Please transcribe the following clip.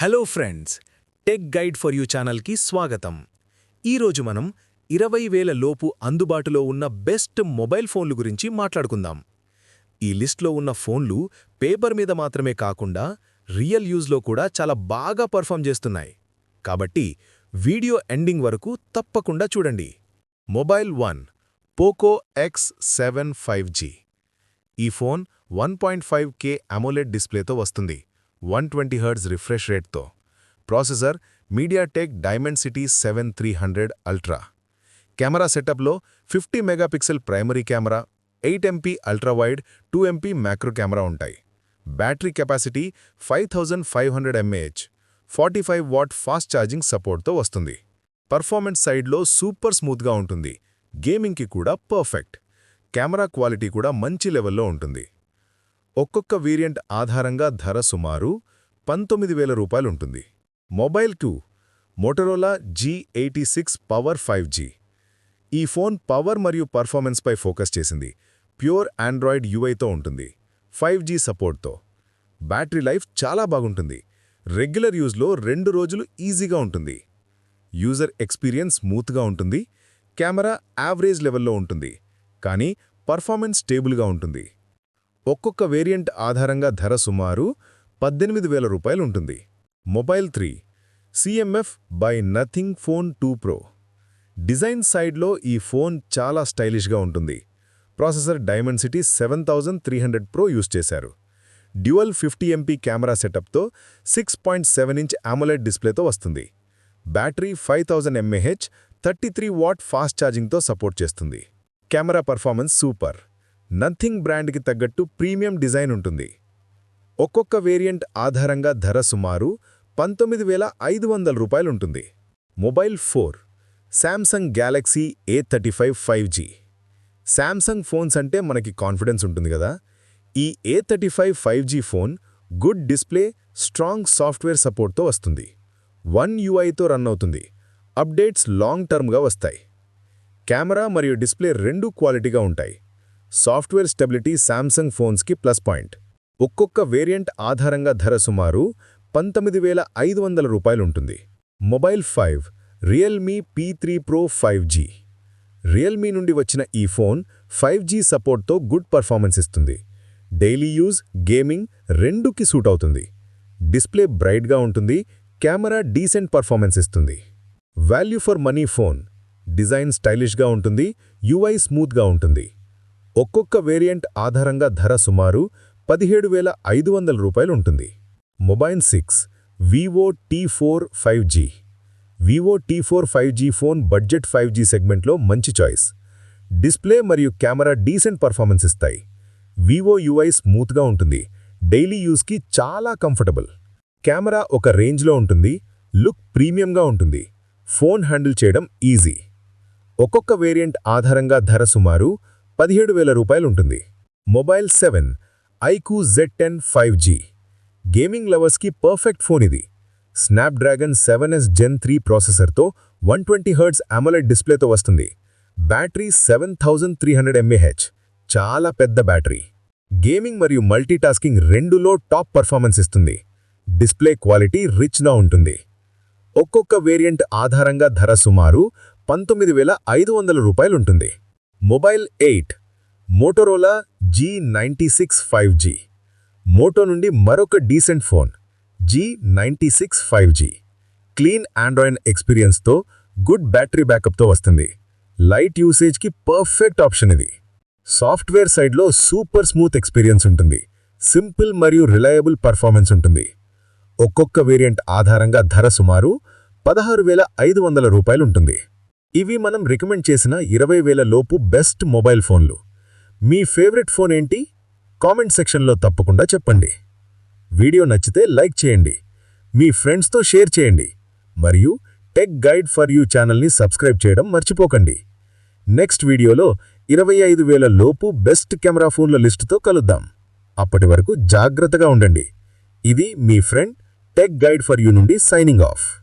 Hello friends tech guide for you ఛానల్కి స్వాగతం. ఈరోజు మనం ఇరవై వేల లోపు అందుబాటులో ఉన్న బెస్ట్ మొబైల్ ఫోన్లు గురించి మాట్లాడుకుందాం. ఈ లిస్ట్లో ఉన్న ఫోన్లు పేపర్ మీద మాత్రమే కాకుండా రియల్ యూజ్లో కూడా చాలా బాగా పర్ఫామ్ చేస్తున్నాయి. కాబట్టి వీడియో ఎండింగ్ వరకు తప్పకుండా చూడండి. Mobile one Poco X seven five G ఈ phone one point five K AMOLED డిస్ప్లేతో వస్తుంది. One twenty hertz refresh రేట్తో. Processor MediaTek Dimensity seven three hundred ultra camera సెటప్లో fifty megapixel primary camera eight MP ultrawide two MP macro camera ఉంటాయి. Battery capacity five thousand five hundred mAh forty five watt fast charging సపోర్ట్తో వస్తుంది. Performance సైడ్లో super స్మూత్గా ఉంటుంది. గేమింగ్కి కూడా perfect. Camera quality కూడా మంచి లెవెల్లో ఉంటుంది. ఒక్కొక్క వేరియంట్ ఆధారంగా ధర సుమారు పంతొమ్మిది వేల రూపాయలుంటుంది. Mobile two Motorola G eighty six power five G ఈ ఫోన్ పవర్ మరియు పర్ఫార్మెన్స్పై ఫోకస్ చేసింది. ప్యూర్ ఆండ్రాయిడ్ యూఐతో ఉంటుంది. ఫైవ్ జీ సపోర్ట్తో. బ్యాటరీ లైఫ్ చాలా బాగుంటుంది. రెగ్యులర్ యూజ్లో రెండు రోజులు ఈజీగా ఉంటుంది. యూజర్ ఎక్స్పీరియన్స్ స్మూత్గా ఉంటుంది. కెమెరా యావరేజ్ లెవెల్లో ఉంటుంది. కానీ పర్ఫార్మెన్స్ స్టేబుల్గా ఉంటుంది. ఒక్కొక్క వేరియంట్ ఆధారంగా ధర సుమారు పద్దెనిమిది వేల రూపాయలు ఉంటుంది. Mobile three CMF by Nothing phone two pro. Design సైడ్లో ఈ ఫోన్ చాలా స్టైలిష్గా ఉంటుంది. Processor Dimensity seven thousand three hundred pro use చేశారు. Dual fifty MP camera సెటప్తో six point seven inch AMOLED డిస్ప్లేతో వస్తుంది. Battery five thousand mAh thirty three watt fast ఛార్జింగ్తో support చేస్తుంది. Camera performance super. Nothing బ్రాండ్కి తగ్గట్టు premium design ఉంటుంది. ఒక్కొక్క variant ఆధారంగా ధర సుమారు పంతొమ్మిది వేల ఐదు వందల రూపాయలుంటుంది. Mobile four Samsung Galaxy A thirty five five G. Samsung phones అంటే మనకి కాన్ఫిడెన్స్ ఉంటుంది కదా. ఈ A thirty five five G phone good display strong software సపోర్ట్తో వస్తుంది. వన్ యూఐతో రన్ అవుతుంది. అప్డేట్స్ లాంగ్ టర్మ్గా వస్తాయి. కెమెరా మరియు డిస్ప్లే రెండూ క్వాలిటీగా ఉంటాయి. సాఫ్ట్వేర్ స్టెబిలిటీ శాంసంగ్ ఫోన్స్కి ప్లస్ పాయింట్. ఒక్కొక్క వేరియంట్ ఆధారంగా ధర సుమారు పంతొమ్మిది వేల ఐదు వందల రూపాయలుంటుంది. Mobile five Realme P three pro five G. Realme నుండి వచ్చిన ఈ ఫోన్ ఫైవ్ జీ సపోర్ట్తో గుడ్ పర్ఫార్మెన్స్ ఇస్తుంది. డైలీ యూజ్ గేమింగ్ రెండుకి సూట్ అవుతుంది. డిస్ప్లే బ్రైట్గా ఉంటుంది కెమెరా డీసెంట్ పర్ఫార్మెన్స్ ఇస్తుంది. Value for money phone design స్టైలిష్గా ఉంటుంది యూఐ స్మూత్గా ఉంటుంది. ఒక్కొక్క వేరియంట్ ఆధారంగా ధర సుమారు పదిహేడు వేల ఐదు వందల రూపాయలు ఉంటుంది mobile six Vivo T four five G. Vivo T four five G phone budget five G సెగ్మెంట్లో మంచి చాయిస్. డిస్ప్లే మరియు కెమెరా డీసెంట్ పర్ఫార్మెన్స్ ఇస్తాయి. వివో యూఐ స్మూత్గా ఉంటుంది. డైలీ యూస్కి చాలా కంఫర్టబుల్. కెమెరా ఒక రేంజ్లో ఉంటుంది. లుక్ ప్రీమియంగా ఉంటుంది. ఫోన్ హ్యాండిల్ చేయడం ఈజీ. ఒక్కొక్క వేరియంట్ ఆధారంగా ధర సుమారు పదిహేడు వేల రూపాయలుంటుంది. Mobile seven iQOO Z ten five G. Gaming లవర్స్కి perfect phone ఇది. Snapdragon seven S Gen three ప్రాసెసర్తో one twenty hertz AMOLED డిస్ప్లేతో వస్తుంది. Battery seven thousand three hundred mAh. చాలా పెద్ద బ్యాటరీ. గేమింగ్ మరియు మల్టీటాస్కింగ్ రెండులో టాప్ పర్ఫార్మెన్స్ ఇస్తుంది. డిస్ప్లే క్వాలిటీ రిచ్గా ఉంటుంది. ఒక్కొక్క వేరియంట్ ఆధారంగా ధర సుమారు పంతొమ్మిది వేల ఐదు వందల రూపాయలుంటుంది. Mobile eight Motorola G ninety six five G Moto నుండి మరొక decent phone G ninety six five G. Clean Android ఎక్స్పీరియన్స్తో గుడ్ బ్యాటరీ బ్యాకప్తో వస్తుంది. లైట్ యూసేజ్కి పర్ఫెక్ట్ ఆప్షన్ ఇది. సాఫ్ట్వేర్ సైడ్లో సూపర్ స్మూత్ ఎక్స్పీరియన్స్ ఉంటుంది. సింపుల్ మరియు రిలయబుల్ పర్ఫార్మెన్స్ ఉంటుంది. ఒక్కొక్క వేరియంట్ ఆధారంగా ధర సుమారు పదహారు వేల ఐదు వందల రూపాయలుంటుంది ఇవి మనం రికమెండ్ చేసిన ఇరవై వేల లోపు బెస్ట్ మొబైల్ ఫోన్లు. మీ ఫేవరెట్ ఫోన్ ఏంటి? కామెంట్ సెక్షన్లో తప్పకుండా చెప్పండి. వీడియో నచ్చితే లైక్ చేయండి. మీ ఫ్రెండ్స్తో షేర్ చేయండి. మరియు టెక్ గైడ్ ఫర్ యూ ఛానల్ని సబ్స్క్రైబ్ చేయడం మర్చిపోకండి. నెక్స్ట్ వీడియోలో ఇరవై ఐదు వేల లోపు బెస్ట్ కెమెరా ఫోన్ల లిస్టుతో కలుద్దాం. అప్పటి వరకు జాగ్రత్తగా ఉండండి. ఇది మీ friend tech guide for you నుండి సైనింగ్ ఆఫ్.